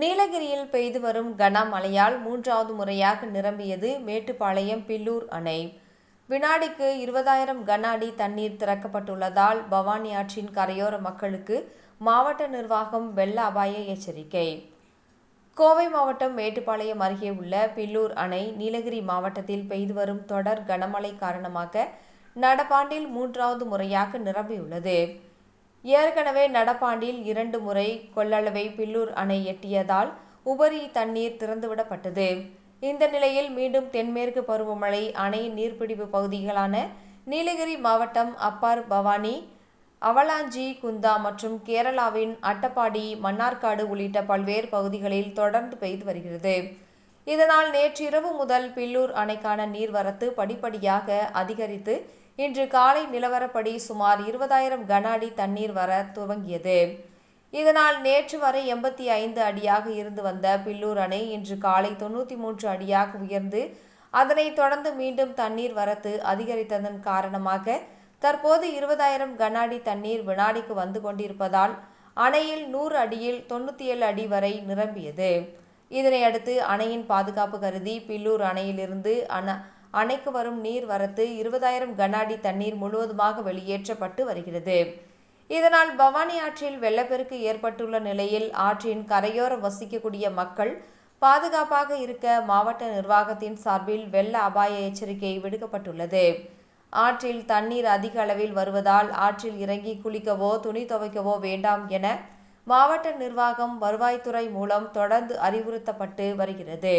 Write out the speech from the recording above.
நீலகிரியில் பெய்து வரும் கனமழையால் மூன்றாவது முறையாக நிரம்பியது மேட்டுப்பாளையம் பில்லூர் அணை. வினாடிக்கு இருபதாயிரம் கன அடி தண்ணீர் திறக்கப்பட்டுள்ளதால் பவானி ஆற்றின் கரையோர மக்களுக்கு மாவட்ட நிர்வாகம் வெள்ள அபாய எச்சரிக்கை. கோவை மாவட்டம் மேட்டுப்பாளையம் அருகே உள்ள பில்லூர் அணை நீலகிரி மாவட்டத்தில் பெய்து வரும் தொடர் கனமழை காரணமாக நடப்பாண்டில் மூன்றாவது முறையாக நிரம்பியுள்ளது. ஏற்கனவே நடப்பாண்டில் இரண்டு முறை கொள்ளளவை பில்லூர் அணை எட்டியதால் உபரி தண்ணீர் திறந்துவிடப்பட்டது. இந்த நிலையில் மீண்டும் தென்மேற்கு பருவமழை அணையின் நீர்பிடிப்பு பகுதிகளான நீலகிரி மாவட்டம் அப்பார் பவானி அவலாஞ்சி குந்தா மற்றும் கேரளாவின் அட்டப்பாடி மன்னார்காடு உள்ளிட்ட பல்வேறு பகுதிகளில் தொடர்ந்து பெய்து வருகிறது. இதனால் நேற்றிரவு முதல் பில்லூர் அணைக்கான நீர்வரத்து படிப்படியாக அதிகரித்து இன்று காலை நிலவரப்படி சுமார் இருபதாயிரம் கன அடி தண்ணீர் வர துவங்கியது. இதனால் நேற்று வரை எண்பத்தி ஐந்து அடியாக இருந்து வந்த பில்லூர் அணை இன்று காலை தொண்ணூற்றி மூன்று அடியாக உயர்ந்து அதனைத் தொடர்ந்து மீண்டும் தண்ணீர் வரத்து அதிகரித்ததன் காரணமாக தற்போது இருபதாயிரம் கன அடி தண்ணீர் வினாடிக்கு வந்து கொண்டிருப்பதால் அணையில் நூறு அடியில் தொண்ணூற்றி ஏழு அடி வரை நிரம்பியது. இதனையடுத்து அணையின் பாதுகாப்பு கருதி பில்லூர் அணையிலிருந்து அண அணைக்கு வரும் நீர் வரத்து இருபதாயிரம் கன அடி தண்ணீர் முழுவதுமாக வெளியேற்றப்பட்டு வருகிறது. இதனால் பவானி ஆற்றில் வெள்ளப்பெருக்கு ஏற்பட்டுள்ள நிலையில் ஆற்றின் கரையோரம் வசிக்கக்கூடிய மக்கள் பாதுகாப்பாக இருக்க மாவட்ட நிர்வாகத்தின் சார்பில் வெள்ள அபாய எச்சரிக்கை விடுக்கப்பட்டுள்ளது. ஆற்றில் தண்ணீர் அதிக அளவில் வருவதால் ஆற்றில் இறங்கி குளிக்கவோ துணி துவைக்கவோ வேண்டாம் என மாவட்ட நிர்வாகம் வருவாய்த்துறை மூலம் தொடர்ந்து அறிவுறுத்தப்பட்டு வருகிறது.